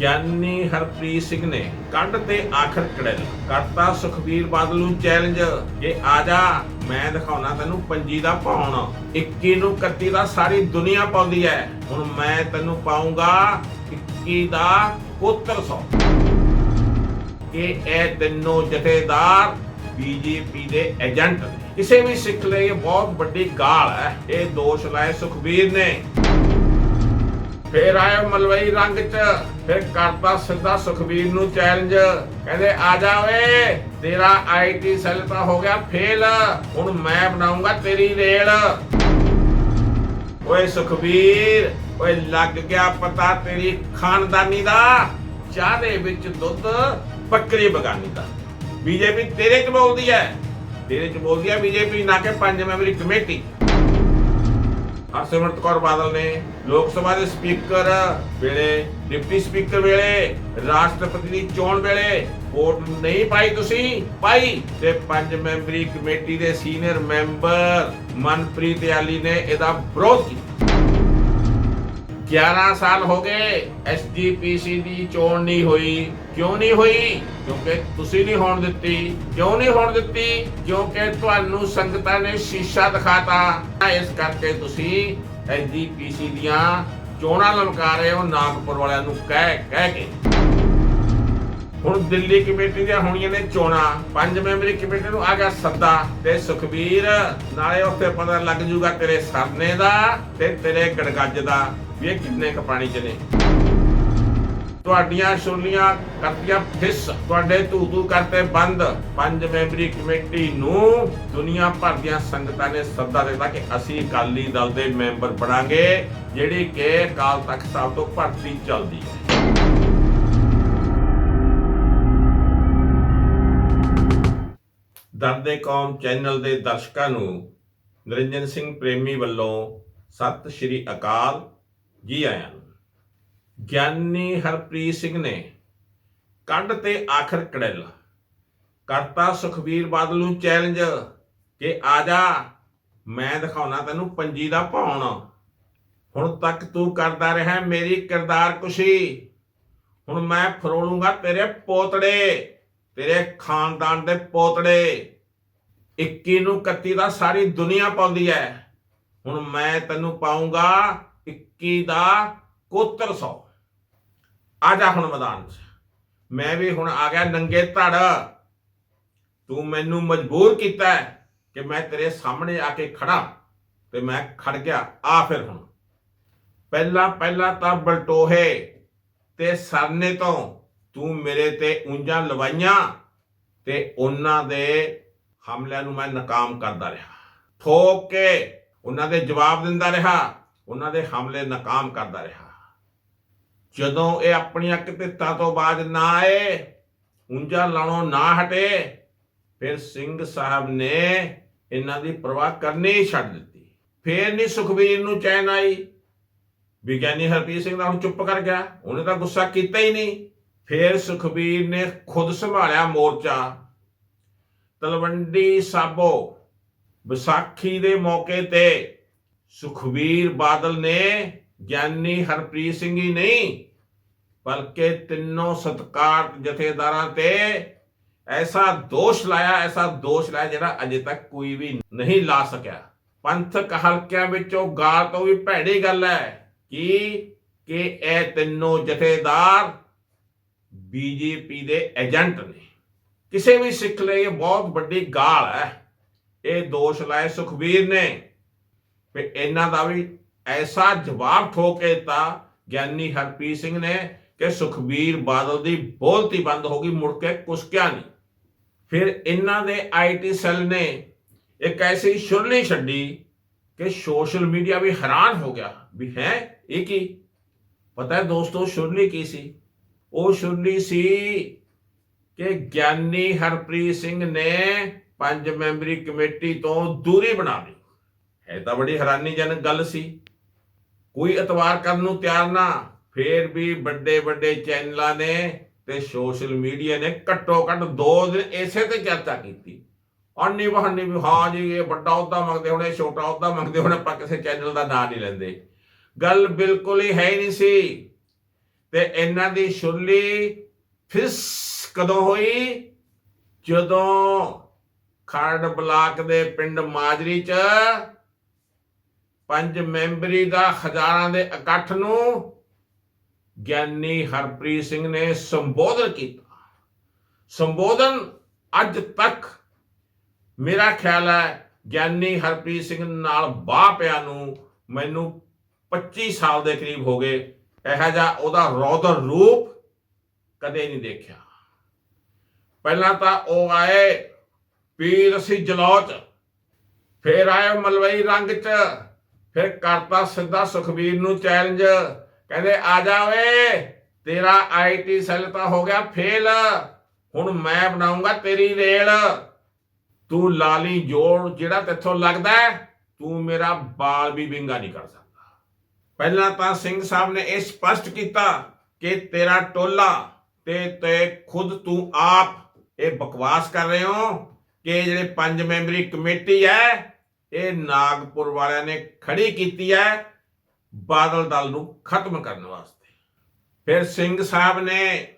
ਗਿਆਨੀ ਹਰਪ੍ਰੀਤ ਸਿੰਘ ਨੇ ਕੱਢ ਤੇ ਆਖਰ ਕੜੈਲ ਕਰਤਾ ਸੁਖਬੀਰ ਬਾਦਲ ਨੂੰ ਚੈਲੰਜ ਕਿ ਆ ਜਾ, ਮੈਂ ਦਿਖਾਉਣਾ ਤੈਨੂੰ ਪੰਜੀ ਦਾ ਪਾਉਣ 21 ਨੂੰ 31 ਦਾ ਸਾਰੀ ਦੁਨੀਆ ਪਾਉਂਦੀ ਹੈ ਹੁਣ ਮੈਂ ਤੈਨੂੰ ਪਾਉਂਗਾ 21 ਦਾ ਕੋਤਰ ਸੌ। ਇਹ ਤਿੰਨੋਂ ਜਥੇਦਾਰ ਬੀਜੇਪੀ ਦੇ ਏਜੰਟ ਕਿਸੇ ਵੀ ਸਿੱਖ ਲਈ ਇਹ ਬਹੁਤ ਵੱਡੀ ਗਾਲ ਹੈ ਇਹ ਦੋਸ਼ ਲਾਏ ਸੁਖਬੀਰ ਨੇ। ਫੇਰ ਆਇਆ ਮਲਵਈ ਰੰਗ ਚ, ਫਿਰ ਕਰਤਾ ਸਿੱਧਾ ਸੁਖਬੀਰ ਨੂੰ ਚੈਲੰਜ ਕਹਿੰਦੇ, ਆ ਜਾ ਓਏ, ਤੇਰਾ ਆਈਟੀ ਸੈੱਲ ਤਾਂ ਹੋ ਗਿਆ ਫੇਲ ਹੁਣ ਮੈਂ ਬਣਾਉਂਗਾ ਤੇਰੀ ਰੇਲ ਓਏ ਸੁਖਬੀਰ, ਓਏ ਲੱਗ ਗਿਆ ਪਤਾ ਤੇਰੀ ਖਾਨਦਾਨੀ ਦਾ, ਚਾਹ ਦੇ ਵਿੱਚ ਦੁੱਧ, ਬੱਕਰੀ ਬਗਾਨੀ ਦਾ। ਬੀਜੇਪੀ ਤੇਰੇ ਚ ਬੋਲਦੀ ਹੈ। ਤੇਰੇ ਚ ਬੋਲਦੀ ਹੈ ਬੀਜੇਪੀ, ਨਾ ਕਿ ਪੰਜ ਮੈਂਬਰੀ ਕਮੇਟੀ। ਹਰਸਿਮਰਤ ਕੌਰ ਬਾਦਲ ਨੇ ਲੋਕ ਸਭਾ ਦੇ ਸਪੀਕਰ ਵੇਲੇ, ਡਿਪਟੀ ਸਪੀਕਰ ਵੇਲੇ, ਰਾਸ਼ਟਰਪਤੀ ਦੀ ਚੋਣ ਵੇਲੇ ਵੋਟ ਨਹੀਂ ਪਾਈ ਤੁਸੀਂ, ਪਾਈ ਤੇ ਪੰਜ ਮੈਂਬਰੀ ਕਮੇਟੀ ਦੇ ਸੀਨੀਅਰ ਮੈਂਬਰ ਮਨਪ੍ਰੀਤ ਯਾਲੀ ਨੇ ਇਹਦਾ ਵਿਰੋਧ ਕੀਤਾ। 11 ਸਾਲ ਹੋ ਗਏ ਐਸਜੀਪੀਸੀ ਦੀ ਚੋਣ ਨਹੀਂ ਹੋਈ। ਕਿਉਂ ਨਹੀਂ ਹੋਈ? ਕਿਉਂਕਿ ਤੁਸੀਂ ਨਹੀਂ ਹੋਣ ਦਿੱਤੀ। ਕਿਉਂ ਨਹੀਂ ਹੋਣ ਦਿੱਤੀ? ਕਿਉਂਕਿ ਤੁਹਾਨੂੰ ਸੰਗਤਾਂ ਨੇ ਸ਼ੀਸ਼ਾ ਦਿਖਾਤਾ। ਇਸ ਕਰਕੇ ਤੁਸੀਂ ਐਸਜੀਪੀਸੀ ਦੀਆਂ ਚੋਣਾਂ ਲਮਕਾ ਰਹੇ ਹੋ, ਨਾਗਪੁਰ ਵਾਲਿਆਂ ਨੂੰ ਕਹਿ ਕਹਿ ਕੇ। ਹੁਣ ਦਿੱਲੀ ਕਮੇਟੀ ਦੀਆਂ ਹੋਣੀਆਂ ਨੇ ਚੋਣਾਂ। ਪੰਜ ਮੈਂਬਰੀ ਕਮੇਟੀ ਨੂੰ ਆ ਗਿਆ ਸੱਦਾ ਤੇ ਸੁਖਬੀਰ, ਨਾਲੇ ਉੱਥੇ ਪਤਾ ਲੱਗ ਜੂਗਾ ਤੇਰੇ ਸਰਨੇ ਦਾ ਤੇ ਤੇਰੇ ਗੜਗੱਜ ਦਾ ਵੀ ਇਹ ਕਿੰਨੇ ਕ ਪਾਣੀ ਚ ਨੇ। ਤੁਹਾਡੀਆਂ ਸੁਰਲੀਆਂ ਕਰਤੀਆਂ ਫਿਸ, ਤੁਹਾਡੇ ਧੂ ਧੂ ਕਰਤੇ ਬੰਦ। ਪੰਜ ਮੈਂਬਰੀ ਕਮੇਟੀ ਨੂੰ ਦੁਨੀਆ ਭਰ ਦੀਆਂ ਸੰਗਤਾਂ ਨੇ ਸੱਦਾ ਦਿੱਤਾ ਕਿ ਅਸੀਂ ਅਕਾਲੀ ਦਲ ਦੇ ਮੈਂਬਰ ਬਣਾਂਗੇ, ਜਿਹੜੀ ਕਿ ਅਕਾਲ ਤਖਤ ਸਾਹਿਬ ਤੋਂ ਭਰਤੀ ਚੱਲਦੀ ਹੈ। ਦਰਦੇ ਕੌਮ ਚੈਨਲ ਦੇ ਦਰਸ਼ਕਾਂ ਨੂੰ ਨਰਿੰਜਨ ਸਿੰਘ ਪ੍ਰੇਮੀ ਵੱਲੋਂ ਸਤਿ ਸ਼੍ਰੀ ਅਕਾਲ ਜੀ ਆਇਆਂ ਗਿਆਨੀ ਹਰਪ੍ਰੀਤ ਸਿੰਘ ਨੇ ਕੱਢ ਤੇ ਆਖਰ ਕੜੈਲ ਕਰਤਾ ਸੁਖਬੀਰ ਬਾਦਲ ਨੂੰ ਚੈਲੰਜ ਕਿ ਆ ਜਾ ਮੈਂ ਦਿਖਾਉਣਾ ਤੈਨੂੰ ਪੰਜੀ ਦਾ ਪਾਉਣ ਹੁਣ ਤੱਕ ਤੂੰ ਕਰਦਾ ਰਿਹਾ ਮੇਰੀ ਕਿਰਦਾਰ ਕੁਸ਼ੀ। ਹੁਣ ਮੈਂ ਫਰੋਲੂੰਗਾ ਤੇਰੇ ਪੋਤੜੇ। ਤੇਰੇ ਖਾਨਦਾਨ ਦੇ ਪੋਤੜੇ 21 ਨੂੰ 31 ਦਾ ਸਾਰੀ ਦੁਨੀਆ ਪਾਉਂਦੀ ਹੈ ਹੁਣ ਮੈਂ ਤੈਨੂੰ ਪਾਉਂਗਾ 21 ਦਾ ਕੋਤਰ ਸੌ। ਆ ਜਾ ਹੁਣ ਮੈਦਾਨ 'ਚ। ਮੈਂ ਵੀ ਹੁਣ ਆ ਗਿਆ ਨੰਗੇ ਧੜ। ਤੂੰ ਮੈਨੂੰ ਮਜਬੂਰ ਕੀਤਾ ਕਿ ਮੈਂ ਤੇਰੇ ਸਾਹਮਣੇ ਆ ਕੇ ਖੜਾ ਤੇ ਮੈਂ ਖੜ ਗਿਆ। ਆ ਫਿਰ ਹੁਣ। ਪਹਿਲਾਂ ਪਹਿਲਾਂ ਤਾਂ ਬਲਟੋਹੇ ਤੇ ਸਰਨੇ ਤੋਂ ਤੂੰ ਮੇਰੇ ਤੇ ਉਂਝਾਂ ਲਵਾਈਆਂ ਤੇ ਉਹਨਾਂ ਦੇ ਹਮਲਿਆਂ ਨੂੰ ਮੈਂ ਨਾਕਾਮ ਕਰਦਾ ਰਿਹਾ। ਠੋਕ ਕੇ ਉਹਨਾਂ ਦੇ ਜਵਾਬ ਦਿੰਦਾ ਰਿਹਾ, ਉਹਨਾਂ ਦੇ ਹਮਲੇ ਨਾਕਾਮ ਕਰਦਾ ਰਿਹਾ। ਜਦੋਂ ਇਹ ਆਪਣੀਆਂ ਕਿਤਿੱਤਾਂ ਤੋਂ ਬਾਅਦ ਨਾ ਆਏ, ਉਂਝਾਂ ਲਾਣੋਂ ਨਾ ਹਟੇ, ਫਿਰ ਸਿੰਘ ਸਾਹਿਬ ਨੇ ਇਹਨਾਂ ਦੀ ਪਰਵਾਹ ਕਰਨੀ ਹੀ ਛੱਡ ਦਿੱਤੀ। ਫੇਰ ਨਹੀਂ ਸੁਖਬੀਰ ਨੂੰ ਚੈਨ ਆਈ ਵਿਗਿਆਨੀ ਹਰਪ੍ਰੀਤ ਸਿੰਘ ਦਾ ਹੁਣ ਚੁੱਪ ਕਰ ਗਿਆ, ਉਹਨੇ ਤਾਂ ਗੁੱਸਾ ਕੀਤਾ ਹੀ ਨਹੀਂ। ਫੇਰ ਸੁਖਬੀਰ ਨੇ ਖੁਦ ਸੰਭਾਲਿਆ ਮੋਰਚਾ। ਤਲਵੰਡੀ ਸਾਬੋ ਵਿਸਾਖੀ ਦੇ ਮੌਕੇ ਤੇ ਸੁਖਬੀਰ ਬਾਦਲ ਨੇ ਗਿਆਨੀ ਹਰਪ੍ਰੀਤ ਸਿੰਘ ਹੀ ਨਹੀਂ, ਬਲਕਿ ਤਿੰਨੋਂ ਸਤਕਾਰ ਜਥੇਦਾਰਾਂ ਤੇ ਐਸਾ ਦੋਸ਼ ਲਾਇਆ, ਐਸਾ ਦੋਸ਼ ਲਾਇਆ ਜਿਹੜਾ ਅਜੇ ਤੱਕ ਕੋਈ ਵੀ ਨਹੀਂ ਲਾ ਸਕਿਆ। ਪੰਥਕ ਹਲਕਿਆਂ ਵਿੱਚੋਂ ਗਾਲ ਤੋਂ ਵੀ ਭੈੜੀ ਗੱਲ ਹੈ ਕਿ ਕਿ ਇਹ ਤਿੰਨੋਂ ਜਥੇਦਾਰ ਬੀਜੇਪੀ ਦੇ ਏਜੰਟ ਨੇ। ਕਿਸੇ ਵੀ ਸਿੱਖ ਲਈ ਇਹ ਬਹੁਤ ਵੱਡੀ ਗਾਲ ਹੈ। ਇਹ ਦੋਸ਼ ਲਾਏ ਸੁਖਬੀਰ ਨੇ। ਵੀ ਇਹਨਾਂ ਦਾ ਵੀ ਐਸਾ ਜਵਾਬ ਠੋਕ ਕੇ ਦਿੱਤਾ ਗਿਆਨੀ ਹਰਪ੍ਰੀਤ ਸਿੰਘ ਨੇ ਕਿ ਸੁਖਬੀਰ ਬਾਦਲ ਦੀ ਬੋਲਤੀ ਬੰਦ ਹੋ ਗਈ, ਮੁੜ ਕੇ ਕੁਸਕਿਆ ਨਹੀਂ। ਫਿਰ ਇਹਨਾਂ ਦੇ ਆਈਟੀ ਸੈੱਲ ਨੇ ਇੱਕ ਐਸੀ ਸ਼ੁਰਲੀ ਛੱਡੀ ਕਿ ਸੋਸ਼ਲ ਮੀਡੀਆ ਵੀ ਹੈਰਾਨ ਹੋ ਗਿਆ ਵੀ ਹੈ, ਇਹ ਕੀ? ਪਤਾ ਹੈ ਦੋਸਤੋ ਸ਼ੁਰਲੀ ਕੀ ਸੀ? ਉਹ ਸ਼ੁਰਲੀ ਸੀ ਕਿ ਗਿਆਨੀ ਹਰਪ੍ਰੀਤ ਸਿੰਘ ਨੇ ਪੰਜ ਮੈਂਬਰੀ ਕਮੇਟੀ ਤੋਂ ਦੂਰੀ ਬਣਾ ਲਈ। ਇਹ ਤਾਂ ਬੜੀ ਹੈਰਾਨੀਜਨਕ ਗੱਲ ਸੀ। ਕੋਈ ਇਤਵਾਰ ਕਰਨ ਨੂੰ ਤਿਆਰ ਨਾ, ਫੇਰ ਵੀ ਵੱਡੇ ਵੱਡੇ ਚੈਨਲਾਂ ਨੇ ਤੇ ਸੋਸ਼ਲ ਮੀਡੀਆ ਨੇ ਘੱਟੋ ਘੱਟ 2 ਦਿਨ ਇਸੇ ਤੇ ਚਰਚਾ ਕੀਤੀ। ਆਨੀ ਬਹਾਨੀ ਵੀ ਹਾਂ ਜੀ, ਇਹ ਵੱਡਾ ਅਹੁਦਾ ਮੰਗਦੇ ਹੋਣੇ, ਛੋਟਾ ਅਹੁਦਾ ਮੰਗਦੇ ਹੋਣੇ, ਆਪਾਂ ਕਿਸੇ ਚੈਨਲ ਦਾ ਨਾਂ ਨਹੀਂ ਲੈਂਦੇ। ਗੱਲ ਬਿਲਕੁਲ ਹੀ ਹੈ ਹੀ ਨਹੀਂ ਸੀ। ਤੇ ਇਹਨਾਂ ਦੀ ਸ਼ੁਰਲੀ ਫਿਸ ਕਦੋਂ ਹੋਈ? ਜਦੋਂ ਖਰੜ ਬਲਾਕ ਦੇ ਪਿੰਡ ਮਾਜਰੀ ਚ ਪੰਜ ਮੈਂਬਰੀ ਦਾ ਹਜ਼ਾਰਾਂ ਦੇ ਇਕੱਠ ਨੂੰ ਗਿਆਨੀ ਹਰਪ੍ਰੀਤ ਸਿੰਘ ਨੇ ਸੰਬੋਧਨ ਕੀਤਾ। ਸੰਬੋਧਨ ਅੱਜ ਤੱਕ ਮੇਰਾ ਖਿਆਲ ਹੈ ਗਿਆਨੀ ਹਰਪ੍ਰੀਤ ਸਿੰਘ ਨਾਲ ਬਾਹ ਪਿਆ ਨੂੰ ਮੈਨੂੰ 25 ਸਾਲ ਦੇ ਕਰੀਬ ਹੋ ਗਏ। ਇਹੋ ਜਿਹਾ ਉਹਦਾ ਰੌਦਰ ਰੂਪ ਕਦੇ ਨਹੀਂ ਦੇਖਿਆ। ਪਹਿਲਾਂ ਤਾਂ ਉਹ ਆਏ ਪੀਰ ਸੀ ਜਲੌਚ, ਫਿਰ ਆਏ ਮਲਵਈ ਰੰਗ ਚ, ਫਿਰ ਕਰਤਾ ਸਿੱਧਾ ਸੁਖਬੀਰ ਨੂੰ ਚੈਲੰਜ ਕਹਿੰਦੇ ਆ ਜਾ ਓਏ, ਤੇਰਾ ਆਈਟੀ ਸੈੱਲ ਤਾਂ ਹੋ ਗਿਆ ਫੇਲ ਹੁਣ ਮੈਂ ਬਣਾਉਂਗਾ ਤੇਰੀ ਰੇਲ। ਤੂੰ ਲਾਲੀ ਜੋੜ ਜਿਹੜਾ ਤੇਥੋਂ ਲੱਗਦਾ ਤੂੰ ਮੇਰਾ ਬਾਲ ਵੀ ਵਿੰਗਾ ਨਹੀਂ ਕਰ ਸਕਦਾ। ਪਹਿਲਾਂ ਤਾਂ ਸਿੰਘ ਸਾਹਿਬ ਨੇ ਇਹ ਸਪਸ਼ਟ ਕੀਤਾ ਕਿ ਤੇਰਾ ਟੋਲਾ ਤੇ ਤੇ ਖੁਦ ਤੂੰ ਆਪ ਇਹ ਬਕਵਾਸ ਕਰ ਰਹੇ ਹੋ ਕਿ ਜਿਹੜੇ ਪੰਜ ਮੈਂਬਰੀ ਕਮੇਟੀ ਹੈ, ਇਹ ਨਾਗਪੁਰ ਵਾਲਿਆਂ ਨੇ ਖੜੀ ਕੀਤੀ ਹੈ ਬਾਦਲ ਦਲ ਨੂੰ ਖਤਮ ਕਰਨ ਵਾਸਤੇ। ਫਿਰ ਸਿੰਘ ਸਾਹਿਬ ਨੇ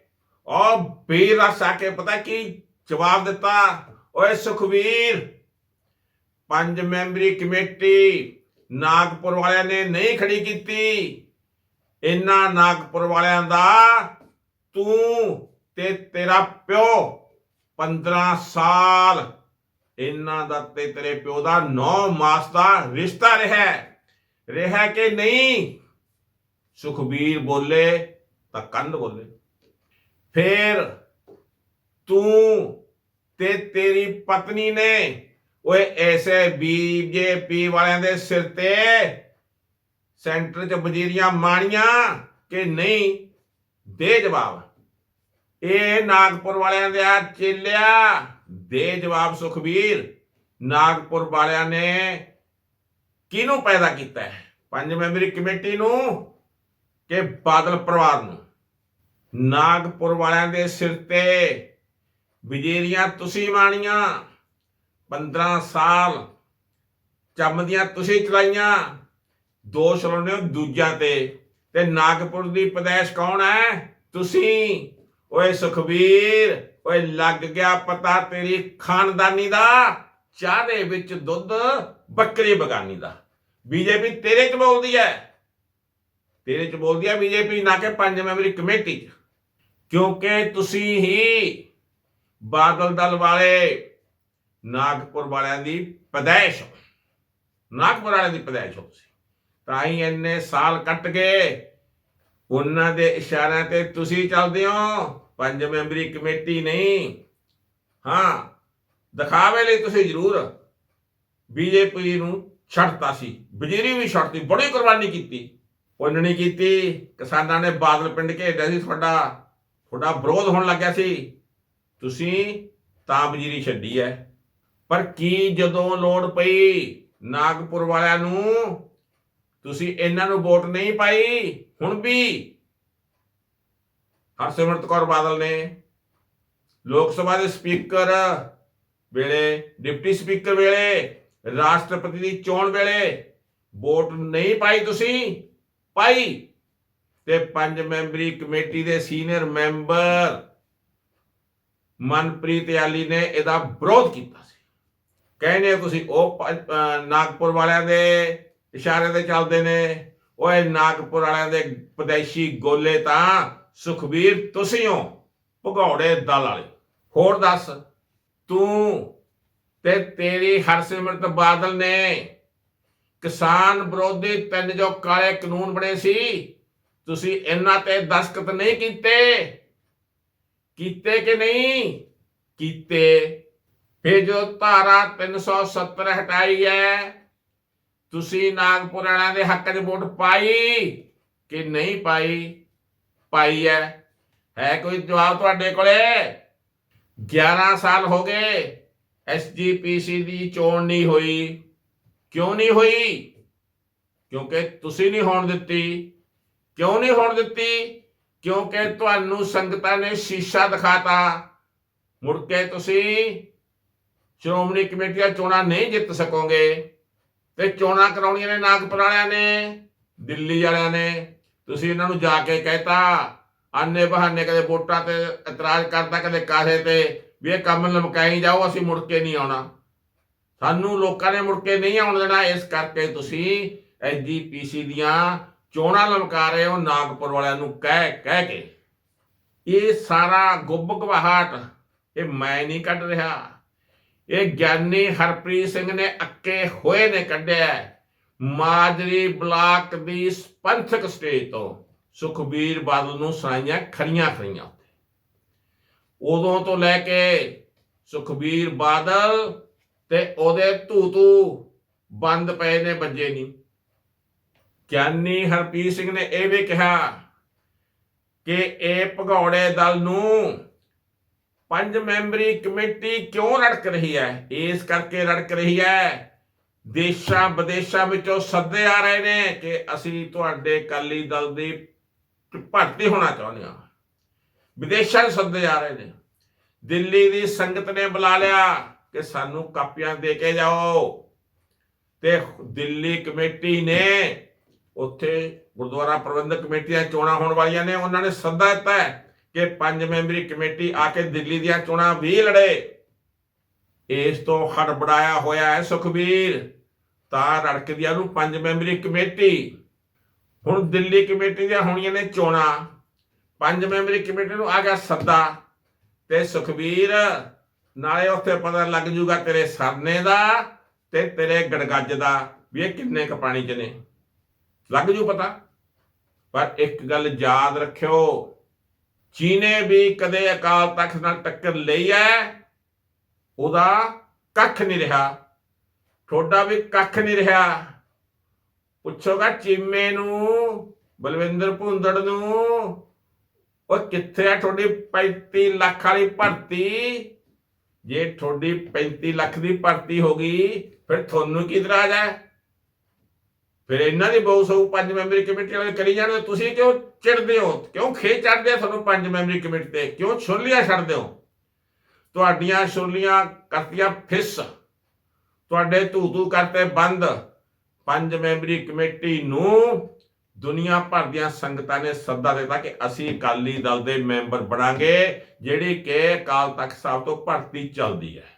ਉਹ ਬੇਰਸ ਆ ਕੇ ਪਤਾ ਕੀ ਜਵਾਬ ਦਿੱਤਾ? ਓਏ ਸੁਖਵੀਰ ਪੰਜ ਮੈਂਬਰੀ ਕਮੇਟੀ ਨਾਗਪੁਰ ਵਾਲਿਆਂ ਨੇ ਨਹੀਂ ਖੜੀ ਕੀਤੀ। ਇਹਨਾਂ ਨਾਗਪੁਰ ਵਾਲਿਆਂ ਦਾ ਤੂੰ ਤੇ ਤੇਰਾ ਪਿਓ 15 ਸਾਲ, ਇਹਨਾਂ ਦਾ ਤੇ ਤੇਰੇ ਪਿਓ ਦਾ 9 ਮਾਸ ਦਾ ਰਿਸ਼ਤਾ ਰਿਹਾ। ਰਿਹਾ ਕਿ ਨਹੀਂ? ਸੁਖਬੀਰ ਬੋਲੇ ਤਾਂ ਕੰਨ ਬੋਲੇ। ਫੇਰ ਤੂੰ ਤੇ ਤੇਰੀ ਪਤਨੀ ਨੇ ਓਏ ਐਸੇ ਬੀਜੇਪੀ ਵਾਲਿਆਂ ਦੇ ਸਿਰ ਤੇ ਸੈਂਟਰ 'ਚ ਵਜ਼ੀਰੀਆਂ ਮਾਣੀਆਂ ਕਿ ਨਹੀਂ? ਦੇ ਜਵਾਬ। ਇਹ ਨਾਗਪੁਰ ਵਾਲਿਆਂ ਦੇ ਆ ਚੇਲਿਆ। ਦੇ ਜਵਾਬ ਸੁਖਬੀਰ। ਨਾਗਪੁਰ ਵਾਲਿਆਂ ਨੇ ਕਿਹਨੂੰ ਪੈਦਾ ਕੀਤਾ ਹੈ? ਪੰਜ ਮੈਂਬਰੀ ਕਮੇਟੀ ਨੂੰ ਕਿ ਬਾਦਲ ਪਰਿਵਾਰ ਨੂੰ? ਨਾਗਪੁਰ ਵਾਲਿਆਂ ਦੇ ਸਿਰ ਤੇ ਵਜ਼ੀਰੀਆਂ ਤੁਸੀਂ ਮਾਣੀਆਂ 15 ਸਾਲ ਚੰਮਦੀਆਂ ਤੁਸੀਂ ਚਲਾਈਆਂ ਦੋਸ਼ ਲਾਉਂਦੇ ਹੋ ਦੂਜਿਆਂ ਤੇ। ਤੇ ਨਾਗਪੁਰ ਦੀ ਪਦੈਸ਼ ਕੌਣ ਹੈ? ਤੁਸੀਂ। ਓਏ ਸੁਖਬੀਰ, ਓਏ ਲੱਗ ਗਿਆ ਪਤਾ ਤੇਰੀ ਖਾਨਦਾਨੀ ਦਾ, ਚਾਹ ਦੇ ਵਿੱਚ ਦੁੱਧ, ਬੱਕਰੀ ਬਗਾਨੀ ਦਾ। ਬੀਜੇਪੀ ਤੇਰੇ ਚ ਬੋਲਦੀ ਹੈ। ਤੇਰੇ ਚ ਬੋਲਦੀ ਹੈ ਬੀਜੇਪੀ, ਨਾ ਕਿ ਪੰਜ ਮੈਂਬਰੀ ਕਮੇਟੀ ਚ। ਕਿਉਂਕਿ ਤੁਸੀਂ ਹੀ ਬਾਦਲ ਦਲ ਵਾਲੇ ਨਾਗਪੁਰ ਵਾਲਿਆਂ ਦੀ ਪਦੈਸ਼ ਹੋ ਨਾਗਪੁਰ ਵਾਲਿਆਂ ਦੀ ਪਦੈਸ਼ ਹੋ ਤੁਸੀਂ। ਤਾਂ ਹੀ ਇੰਨੇ ਸਾਲ ਕੱਟ ਕੇ ਉਹਨਾਂ ਦੇ ਇਸ਼ਾਰਿਆਂ ਤੇ ਤੁਸੀਂ ਚੱਲਦੇ ਹੋ। ਪੰਜ ਮੈਂਬਰੀ ਕਮੇਟੀ ਨਹੀਂ। ਹਾਂ, ਦਿਖਾਵੇ ਲਈ ਤੁਸੀਂ ਜ਼ਰੂਰ। ਬੀਜੇਪੀ ਨੂੰ ਛੱਡਤਾ ਸੀ। ਵਜ਼ੀਰੀ ਵੀ ਛੱਡਤੀ ਬੜੀ ਕੁਰਬਾਨੀ ਕੀਤੀ। ਉਹਨਾਂ ਨੇ ਕੀਤੀ। ਕਿਸਾਨਾਂ ਨੇ ਬਾਦਲ ਪਿੰਡ ਘੇਰਿਆ ਸੀ। ਤੁਹਾਡਾ ਤੁਹਾਡਾ ਵਿਰੋਧ ਹੋਣ ਲੱਗਿਆ ਸੀ। ਤੁਸੀਂ ਤਾਂ ਵਜ਼ੀਰੀ ਛੱਡੀ ਹੈ। ਪਰ ਕੀ ਜਦੋਂ ਲੋੜ ਪਈ ਨਾਗਪੁਰ ਵਾਲਿਆਂ ਨੂੰ? ਤੁਸੀਂ ਇਹਨਾਂ ਨੂੰ ਵੋਟ ਨਹੀਂ ਪਾਈ, ਹੁਣ ਵੀ? ਹਰਸਿਮਰਤ ਕੌਰ ਬਾਦਲ ਨੇ ਲੋਕ ਸਭਾ ਦੇ ਸਪੀਕਰ ਵੇਲੇ, ਡਿਪਟੀ ਸਪੀਕਰ ਵੇਲੇ, ਰਾਸ਼ਟਰਪਤੀ ਦੀ ਚੋਣ ਵੇਲੇ ਵੋਟ ਨਹੀਂ ਪਾਈ ਤੁਸੀਂ? ਪਾਈ? ਤੇ ਪੰਜ ਮੈਂਬਰੀ ਕਮੇਟੀ ਦੇ ਸੀਨੀਅਰ ਮੈਂਬਰ ਮਨਪ੍ਰੀਤ ਯਾਲੀ ਨੇ ਇਹਦਾ ਵਿਰੋਧ ਕੀਤਾ ਸੀ। ਕਹਿੰਦੇ ਤੁਸੀਂ ਉਹ ਨਾਗਪੁਰ ਵਾਲਿਆਂ ਦੇ ਇਸ਼ਾਰੇ ਤੇ ਚੱਲਦੇ ਨੇ। ਓਏ ਨਾਗਪੁਰ ਵਾਲਿਆਂ ਦੇ ਪਦੇਸ਼ੀ ਗੋਲੇ ਤਾਂ ਸੁਖਬੀਰ ਤੁਸੀਂ ਹੋ, ਭਗੌੜੇ ਦਲ ਵਾਲੇ। ਹੋਰ ਦੱਸ, ਤੂੰ ਤੇ ਤੇਰੀ ਹਰਸਿਮਰਤ ਬਾਦਲ ਨੇ ਕਿਸਾਨ ਵਿਰੋਧੀ ਤਿੰਨ ਜੋ ਕਾਲੇ ਕਾਨੂੰਨ ਬਣੇ ਸੀ, ਤੁਸੀਂ ਇਹਨਾਂ ਤੇ ਦਸਖਤ ਨਹੀਂ ਕੀਤੇ। ਕੀਤੇ ਕਿ ਨਹੀਂ? ਕੀਤੇ ਫਿਰ ਜੋ ਧਾਰਾ 370 ਹਟਾਈ ਹੈ। ਤੁਸੀਂ ਨਾਗਪੁਰ ਵਾਲਿਆਂ ਦੇ ਹੱਕ 'ਚ ਵੋਟ ਪਾਈ ਕਿ ਨਹੀਂ ਪਾਈ? ਪਾਈ ਹੈ। ਹੈ ਕੋਈ ਜਵਾਬ ਤੁਹਾਡੇ ਕੋਲੇ? 11 ਸਾਲ ਹੋ ਗਏ ਐਸਜੀਪੀਸੀ ਦੀ ਚੋਣ ਨਹੀਂ ਹੋਈ। ਕਿਉਂ ਨਹੀਂ ਹੋਈ? ਕਿਉਂਕਿ ਤੁਸੀਂ ਨਹੀਂ ਹੋਣ ਦਿੱਤੀ। ਕਿਉਂ ਨਹੀਂ ਹੋਣ ਦਿੱਤੀ? ਕਿਉਂਕਿ ਤੁਹਾਨੂੰ ਸੰਗਤਾਂ ਨੇ ਸ਼ੀਸ਼ਾ ਦਿਖਾਤਾ। ਮੁੜ ਕੇ ਤੁਸੀਂ ਸ਼੍ਰੋਮਣੀ ਕਮੇਟੀ ਦੀਆਂ ਚੋਣਾਂ ਨਹੀਂ ਜਿੱਤ ਸਕੋਗੇ ਤੇ ਚੋਣਾਂ ਕਰਾਉਣੀਆਂ ਨੇ ਨਾਗਪੁਰ ਵਾਲਿਆਂ ਨੇ, ਦਿੱਲੀ ਵਾਲਿਆਂ ਨੇ। ਤੁਸੀਂ ਇਹਨਾਂ ਨੂੰ ਜਾ ਕੇ ਕਹਿਤਾ, ਆਨੇ ਬਹਾਨੇ ਕਦੇ ਵੋਟਾਂ ਤੇ ਇਤਰਾਜ਼ ਕਰਦਾ ਕਦੇ ਕਾਹੇ ਤੇ, ਵੀ ਇਹ ਕੰਮ ਲਮਕਾਈ ਜਾਓ, ਅਸੀਂ ਮੁੜ ਕੇ ਨਹੀਂ ਆਉਣਾ। ਸਾਨੂੰ ਲੋਕਾਂ ਨੇ ਮੁੜ ਕੇ ਨਹੀਂ ਆਉਣ ਦੇਣਾ, ਇਸ ਕਰਕੇ ਤੁਸੀਂ ਐਸਜੀਪੀਸੀ ਦੀਆਂ ਚੋਣਾਂ ਲਮਕਾ ਰਹੇ ਹੋ, ਨਾਗਪੁਰ ਵਾਲਿਆਂ ਨੂੰ ਕਹਿ ਕਹਿ ਕੇ। ਇਹ ਸਾਰਾ ਗੁੱਬ ਗਵਾਹਟ ਇਹ ਮੈਂ ਨਹੀਂ ਕੱਢ ਰਿਹਾ। ਇਹ ਗਿਆਨੀ ਹਰਪ੍ਰੀਤ ਸਿੰਘ ਨੇ ਅੱਕੇ ਹੋਏ ਨੇ ਕੱਢਿਆ ਮਾਜਰੀ ਬਲਾਕ ਦੀ ਪੰਥਕ ਸਟੇਜ ਤੋਂ ਸੁਖਬੀਰ ਬਾਦਲ ਨੂੰ ਸੁਣਾਈਆਂ ਖਰੀਆਂ ਖਰੀਆਂ ਉਦੋਂ ਤੋਂ ਲੈ ਕੇ ਸੁਖਬੀਰ ਬਾਦਲ ਤੇ ਉਹਦੇ ਧੂ ਧੂ ਬੰਦ ਪਏ ਨੇ ਬੱਜੇ ਨਹੀਂ। ਗਿਆਨੀ ਹਰਪ੍ਰੀਤ ਸਿੰਘ ਨੇ ਇਹ ਵੀ ਕਿਹਾ ਕਿ ਇਹ ਭਗੌੜੇ ਦਲ ਨੂੰ ਪੰਜ ਮੈਂਬਰੀ ਕਮੇਟੀ ਕਿਉਂ ਰੜਕ ਰਹੀ ਹੈ? ਇਸ ਕਰਕੇ ਰੜਕ ਰਹੀ ਹੈ। ਦੇਸ਼ਾਂ ਵਿਦੇਸ਼ਾਂ ਵਿੱਚੋਂ ਸੱਦੇ ਆ ਰਹੇ ਨੇ ਕਿ ਅਸੀਂ ਤੁਹਾਡੇ ਅਕਾਲੀ ਦਲ ਦੀ ਭਰਤੀ ਹੋਣਾ ਚਾਹੁੰਦੇ ਹਾਂ। ਵਿਦੇਸ਼ਾਂ ਦੇ ਸੱਦੇ ਆ ਰਹੇ ਨੇ। ਦਿੱਲੀ ਦੀ ਸੰਗਤ ਨੇ ਬੁਲਾ ਲਿਆ ਕਿ ਸਾਨੂੰ ਕਾਪੀਆਂ ਦੇ ਕੇ ਜਾਓ। ਤੇ ਦਿੱਲੀ ਕਮੇਟੀ ਨੇ ਉੱਥੇ ਗੁਰਦੁਆਰਾ ਪ੍ਰਬੰਧਕ ਕਮੇਟੀ ਦੀਆਂ ਚੋਣਾਂ ਹੋਣ ਵਾਲੀਆਂ ਨੇ। ਉਹਨਾਂ ਨੇ ਸੱਦਾ ਦਿੱਤਾ ਹੈ। ਕਿ ਪੰਜ ਮੈਂਬਰੀ ਕਮੇਟੀ ਆ ਕੇ ਦਿੱਲੀ ਦੀਆਂ ਚੋਣਾਂ ਵੀ ਲੜੇ। ਇਸ ਤੋਂ ਹੜਬੜਾਇਆ ਹੋਇਆ ਹੈ ਸੁਖਬੀਰ। ਤਾਂ ਰੜਕਦੀਆਂ ਨੂੰ ਪੰਜ ਮੈਂਬਰੀ ਕਮੇਟੀ। ਹੁਣ ਦਿੱਲੀ ਕਮੇਟੀ ਦੀਆਂ ਹੋਣੀਆਂ ਨੇ ਚੋਣਾਂ। ਪੰਜ ਮੈਂਬਰੀ ਕਮੇਟੀ ਨੂੰ ਆ ਗਿਆ ਸੱਦਾ। ਤੇ ਸੁਖਬੀਰ, ਨਾਲੇ ਉੱਥੇ ਪਤਾ ਲੱਗ ਜੂਗਾ ਤੇਰੇ ਸਰਨੇ ਦਾ ਤੇ ਤੇਰੇ ਗੜਗੱਜ ਦਾ ਵੀ ਇਹ ਕਿੰਨੇ ਕ ਪਾਣੀ ਚ ਨੇ। ਲੱਗ ਜੂ ਪਤਾ। ਪਰ ਇੱਕ ਗੱਲ ਯਾਦ ਰੱਖਿਓ ਚੀਨੇ ਵੀ ਕਦੇ ਅਕਾਲ ਤਖਤ ਨਾਲ ਟੱਕਰ ਲਈ ਹੈ, ਉਹਦਾ ਕੱਖ ਨਹੀਂ ਰਿਹਾ। ਤੁਹਾਡਾ ਵੀ ਕੱਖ ਨਹੀਂ ਰਿਹਾ। ਪੁੱਛੋਗਾ ਚੀਮੇ ਨੂੰ, ਬਲਵਿੰਦਰ ਭੁੰਦੜ ਨੂੰ, ਉਹ ਕਿੱਥੇ ਆ ਤੁਹਾਡੀ 35 ਲੱਖ ਵਾਲੀ ਭਰਤੀ? ਜੇ ਤੁਹਾਡੀ 35 ਲੱਖ ਦੀ ਭਰਤੀ ਹੋ ਗਈ, ਫਿਰ ਤੁਹਾਨੂੰ ਕੀ ਇਤਰਾਜ਼ ਹੈ? ਫਿਰ ਇਹਨਾਂ ਦੀ ਬਹੁਤ ਸੌ ਪੰਜ ਮੈਂਬਰੀ ਕਮੇਟੀ ਵਾਲੇ ਕਰੀ ਜਾਣਗੇ ਤੁਸੀਂ ਕਿਉਂ ਚਿੜਦੇ ਹੋ? ਕਿਉਂ ਖੇ ਚੜਦੇ ਆ ਤੁਹਾਨੂੰ ਪੰਜ ਮੈਂਬਰੀ ਕਮੇਟੀ ਤੇ? ਕਿਉਂ ਛੁਰਲੀਆਂ ਛੱਡਦੇ ਹੋ? ਤੁਹਾਡੀਆਂ ਛੁਰਲੀਆਂ ਕਰਤੀਆਂ ਫਿਸ। ਤੁਹਾਡੇ ਧੂ ਧੂ ਕਰਤੇ ਬੰਦ। ਪੰਜ ਮੈਂਬਰੀ ਕਮੇਟੀ ਨੂੰ ਦੁਨੀਆ ਭਰ ਦੀਆਂ ਸੰਗਤਾਂ ਨੇ ਸੱਦਾ ਦਿੱਤਾ ਕਿ ਅਸੀਂ ਅਕਾਲੀ ਦਲ ਦੇ ਮੈਂਬਰ ਬਣਾਂਗੇ, ਜਿਹੜੀ ਕਿ ਅਕਾਲ ਤਖਤ ਸਾਹਿਬ ਤੋਂ ਭਰਤੀ ਚੱਲਦੀ ਹੈ।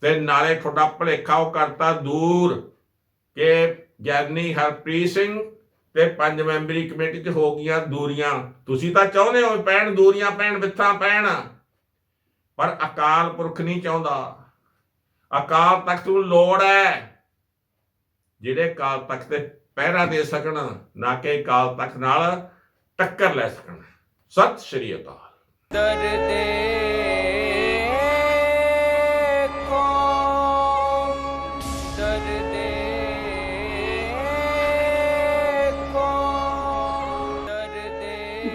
ਤੇ ਨਾਲੇ ਤੁਹਾਡਾ ਭਲੇਖਾ ਉਹ ਕਰਤਾ ਦੂਰ। ਕਿ ਗਿਆਨੀ ਹਰਪ੍ਰੀਤ ਸਿੰਘ ਤੇ ਪੰਜ ਮੈਂਬਰੀ ਕਮੇਟੀ 'ਚ ਹੋ ਗਈਆਂ ਦੂਰੀਆਂ। ਤੁਸੀਂ ਤਾਂ ਚਾਹੁੰਦੇ ਹੋ ਪੈਣ ਦੂਰੀਆਂ ਪੈਣ ਵਿੱਥਾਂ ਪੈਣ ਪਰ ਅਕਾਲ ਪੁਰਖ ਨਹੀਂ ਚਾਹੁੰਦਾ। ਅਕਾਲ ਤਖਤ ਨੂੰ ਲੋੜ ਹੈ ਜਿਹੜੇ ਕਾਲ ਤਖਤ ਤੇ ਪਹਿਰਾ ਦੇ ਸਕਣ, ਨਾ ਕਿ ਅਕਾਲ ਤਖਤ ਨਾਲ ਟੱਕਰ ਲੈ ਸਕਣ। ਸਤਿ ਸ਼੍ਰੀ ਅਕਾਲ। ਦਰਦੇ